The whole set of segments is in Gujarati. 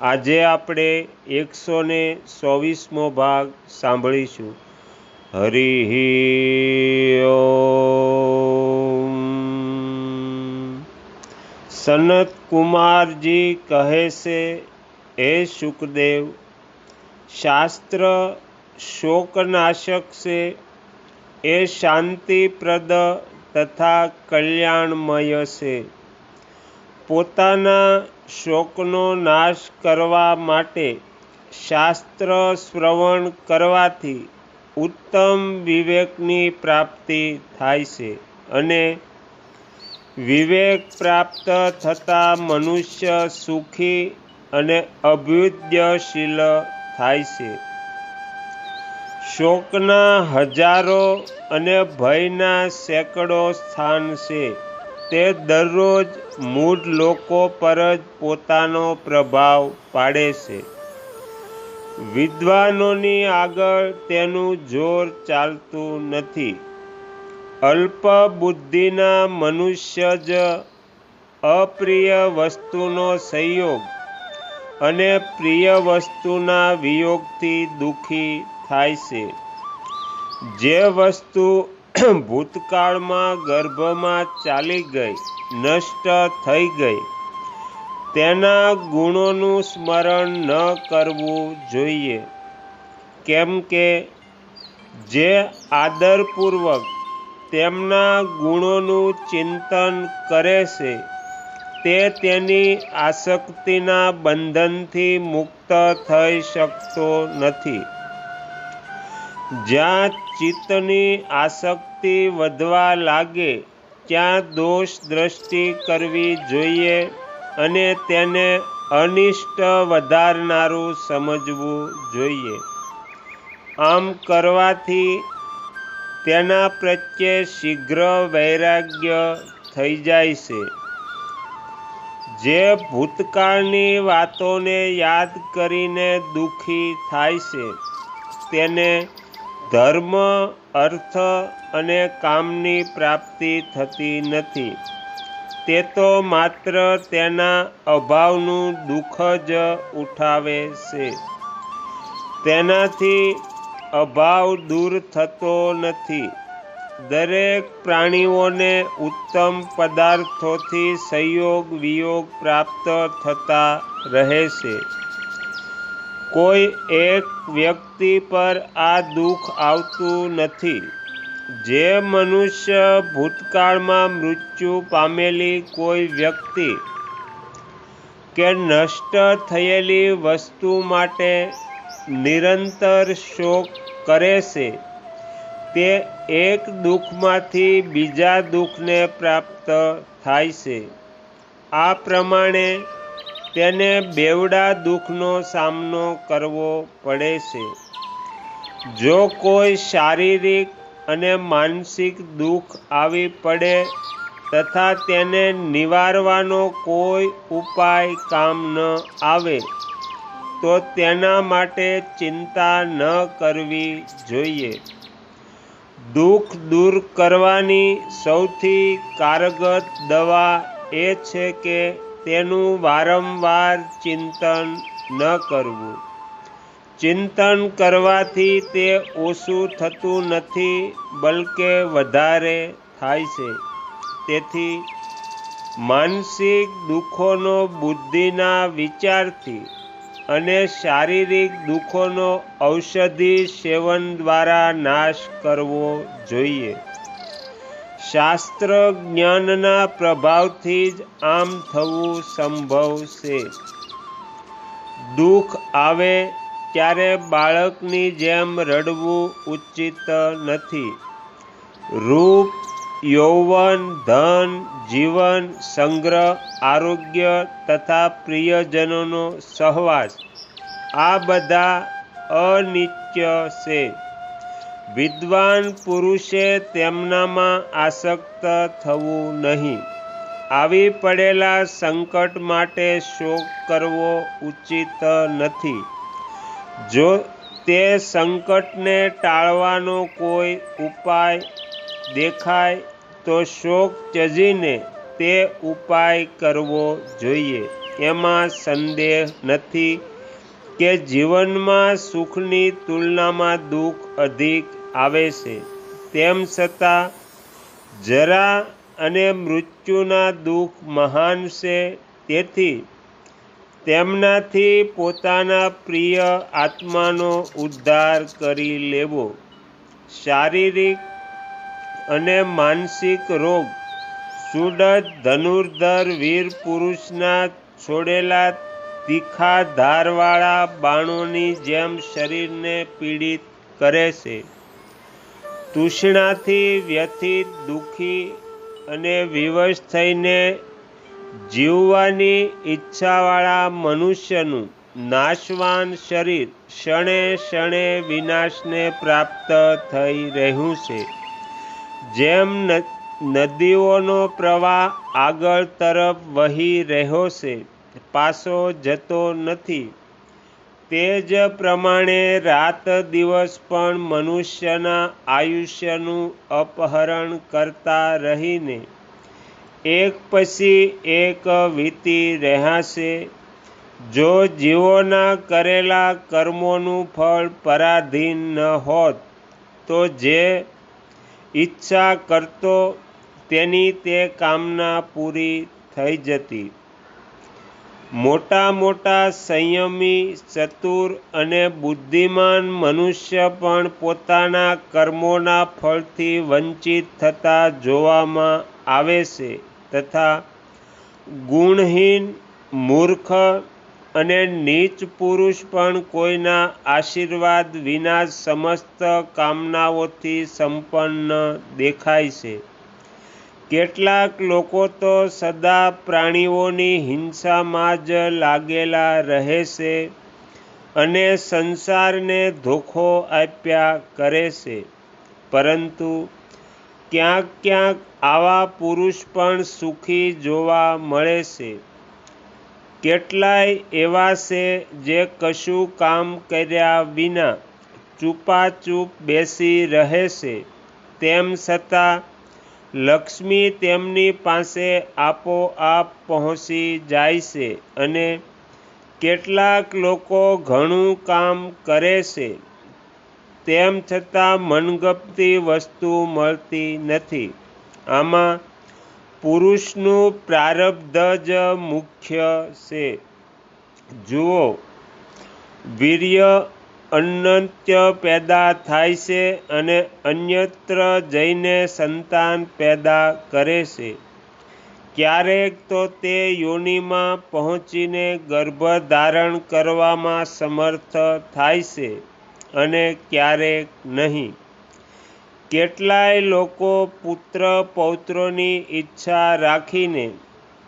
આજે આપણે એકસો ને ચોવીસમો ભાગ સાંભળીશું. હરિ સનત કુમારજી કહે છે, હે સુખદેવ, શાસ્ત્ર શોકનાશક છે. એ શાંતિપ્રદ તથા કલ્યાણમય છે. પોતાના શોકનો નાશ કરવા માટે શાસ્ત્ર શ્રવણ કરવાથી ઉત્તમ વિવેકની પ્રાપ્તિ થાય છે અને વિવેક પ્રાપ્ત થતાં મનુષ્ય સુખી અને અભ્યુદયશીલ થાય છે. શોકના હજારો અને ભયના સેંકડો સ્થાન છે. તે દરરોજ મૂળ લોકો પર જ પોતાનો પ્રભાવ પાડે છે. વિદ્વાનોની આગળ તેનું જોર ચાલતું નથી. અલ્પ બુદ્ધિના મનુષ્ય જ અપ્રિય વસ્તુનો સંયોગ અને પ્રિય વસ્તુના વિયોગથી દુઃખી થાય છે. જે વસ્તુ ભૂતકાળમાં ગર્ભમાં ચાલી ગઈ, નષ્ટ થઈ ગઈ. તેના ગુણોનું સ્મરણ ન કરવું જોઈએ. કેમ કે જે આદરપૂર્વક તેમના ગુણોનું ચિંતન કરે છે, તે તેની આસક્તિના બંધનથી મુક્ત થઈ શકતો નથી. જ્યાં ચિત્તની આસક્તિ વધવા લાગે, ત્યાં દોષ દ્રષ્ટિ કરવી જોઈએ અને તેને અનિષ્ટ વધારનારું સમજવું જોઈએ. આમ કરવાથી તેના પ્રત્યે શીઘ્ર વૈરાગ્ય થઈ જાય છે. જે ભૂતકાળની વાતોને યાદ કરીને દુઃખી થાય છે, તેને ધર્મ, અર્થ અને કામની પ્રાપ્તિ થતી નથી. તે તો માત્ર તેના અભાવનું દુઃખ જ ઉઠાવે છે. તેનાથી અભાવ દૂર થતો નથી. દરેક પ્રાણીઓને ઉત્તમ પદાર્થોથી સંયોગ વિયોગ પ્રાપ્ત થતા રહે છે. કોઈ એક વ્યક્તિ પર આ દુઃખ આવતું નથી. જે મનુષ્ય ભૂતકાળમાં મૃત્યુ પામેલી કોઈ વ્યક્તિ કે નષ્ટ થયેલી વસ્તુ માટે નિરંતર શોક કરે છે, તે એક દુઃખમાંથી બીજા દુઃખને પ્રાપ્ત થાય છે. આ પ્રમાણે તેને બેવડા દુઃખનો સામનો કરવો પડે છે. જો કોઈ શારીરિક અને માનસિક દુઃખ આવી પડે તથા તેને નિવારવાનો કોઈ ઉપાય કામ ન આવે, તો તેના માટે ચિંતા ન કરવી જોઈએ. દુઃખ દૂર કરવાની સૌથી કારગત દવા એ છે કે તેનું વારંવાર ચિંતન ન કરવું. ચિંતન કરવાથી તે ઓછું થતું નથી, બલકે વધારે થાય છે. તેથી માનસિક દુઃખોનો બુદ્ધિના વિચારથી અને શારીરિક દુઃખોનો ઔષધિ સેવન દ્વારા નાશ કરવો જોઈએ. શાસ્ત્ર જ્ઞાનના પ્રભાવથી જ આમ થવું સંભવ છે. દુઃખ આવે ત્યારે બાળકની જેમ રડવું ઉચિત નથી. રૂપ, યૌવન, ધન, જીવન, સંગ્રહ, આરોગ્ય તથા પ્રિયજનોનો સહવાસ આ બધા અનિત્ય છે. વિદ્વાન પુરુષે તેમનામાં આસક્ત થવું નહીં. આવી પડેલા સંકટ માટે શોક કરવો ઉચિત નથી. જો તે સંકટને ટાળવાનો કોઈ ઉપાય દેખાય, તો શોક ત્યજીને તે ઉપાય કરવો જોઈએ. એમાં સંદેહ નથી. કે જીવનમાં સુખની તુલનામાં દુઃખ અધિક આવે છે, તેમ છતાં જરા અને મૃત્યુના દુઃખ મહાન છે. તેથી તેમનાથી પોતાના પ્રિય આત્માનો ઉદ્ધાર કરી લેવો. શારીરિક અને માનસિક રોગ સુડદ ધનુર્ધર વીર પુરુષના છોડેલા તીખા ધારવાળા બાણોની જેમ શરીરને પીડિત કરે છે. તૃષ્ણાથી વ્યથિત, દુઃખી અને વિવશ થઈને જીવવાની ઈચ્છાવાળા મનુષ્યનું નાશવાન શરીર ક્ષણે ક્ષણે વિનાશને પ્રાપ્ત થઈ રહ્યું છે. જેમ નદીઓનો પ્રવાહ આગળ તરફ વહી રહ્યો છે પાછો જતો નથી. તે જ પ્રમાણે રાત દિવસ પણ મનુષ્યના આયુષ્યનું અપહરણ કરતા રહીને એક પછી એક વીતી રહેશે. જો જીવોના કરેલા કર્મોનું ફળ પરાધીન ન હોત, તો જે ઈચ્છા કરતો તેની તે કામના પૂરી થઈ જતી. મોટા મોટા સંયમી, ચતુર અને બુદ્ધિમાન મનુષ્ય પણ પોતાના કર્મોના ફળથી વંચિત થતા જોવામાં આવે છે તથા ગુણહીન, મૂર્ખ અને નીચ પુરુષ પણ કોઈના આશીર્વાદ વિના સમસ્ત કામનાઓથી સંપન્ન દેખાય છે. કેટલાક લોકો તો સદા પ્રાણીઓની હિંસામાં જ લાગેલા રહે છે અને સંસારને ધોખો આપ્યા કરે છે. પરંતુ ક્યાંક ક્યાંક આવા પુરુષ પણ સુખી જોવા મળે છે. કેટલાય એવા છે જે કશું કામ કર્યા વિના ચૂપાચૂપ બેસી રહે છે. તેમ છતાં લક્ષ્મી તેમની પાસે આપોઆપ પહોંચી જાય છે અને કેટલાક લોકો ઘણું કામ કરે છે. તેમ છતાં મનગમતી વસ્તુ મળતી નથી. આમાં પુરુષનું પ્રારબ્ધ જ મુખ્ય છે. જુઓ, વીર્ય અનંત્ય પેદા થાય છે અને અન્યત્ર જઈને સંતાન પેદા કરે છે. ક્યારેક તો તે યોનિમાં પહોંચીને ગર્ભધારણ કરવામાં સમર્થ થાય છે અને ક્યારેક નહીં. કેટલાય લોકો પુત્ર પૌત્રોની ઈચ્છા રાખીને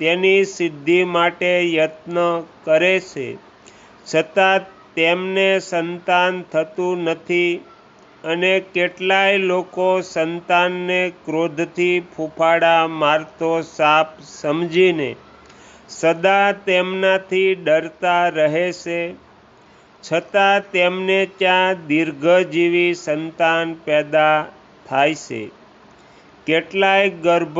તેની સિદ્ધિ માટે યત્ન કરે છે. છતાં તેમને સંતાન થતું નથી અને કેટલાય લોકો સંતાનને ક્રોધથી ફૂફાડા મારતો સાપ સમજીને સદા તેમનાથી ડરતા રહે છે. છતાં તેમને ત્યાં દીર્ઘજીવી સંતાન પેદા થાય છે. કેટલાય ગર્ભ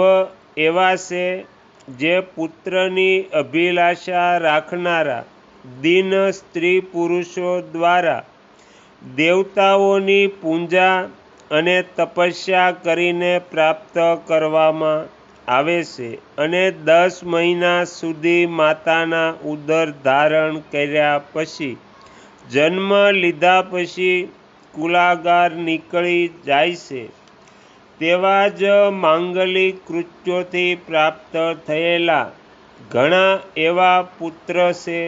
એવા છે જે પુત્રની અભિલાષા રાખનારા દિન સ્ત્રી પુરુષો દ્વારા દેવતાઓની પૂજા અને તપસ્યા કરીને પ્રાપ્ત કરવામાં આવે છે અને દસ મહિના સુધી માતાના ઉદર ધારણ કર્યા પછી જન્મ લીધા પછી કુલાગાર નીકળી જાય છે. તેવા જ માંગલિક કૃત્યોથી પ્રાપ્ત થયેલા ઘણા એવા પુત્ર છે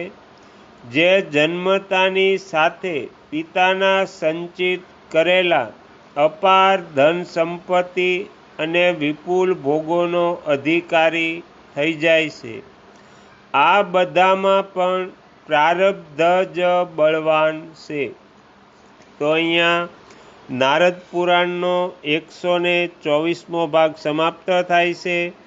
જે જન્મતાની સાથે પિતાના સંચિત કરેલા અપાર ધન સંપત્તિ અને વિપુલ ભોગોનો અધિકારી થઈ જાય છે. આ બધામાં પણ પ્રારબ્ધ જ બળવાન છે. તો અહીંયા નારદ પુરાણનો એકસો ને ચોવીસમો ભાગ સમાપ્ત થાય છે.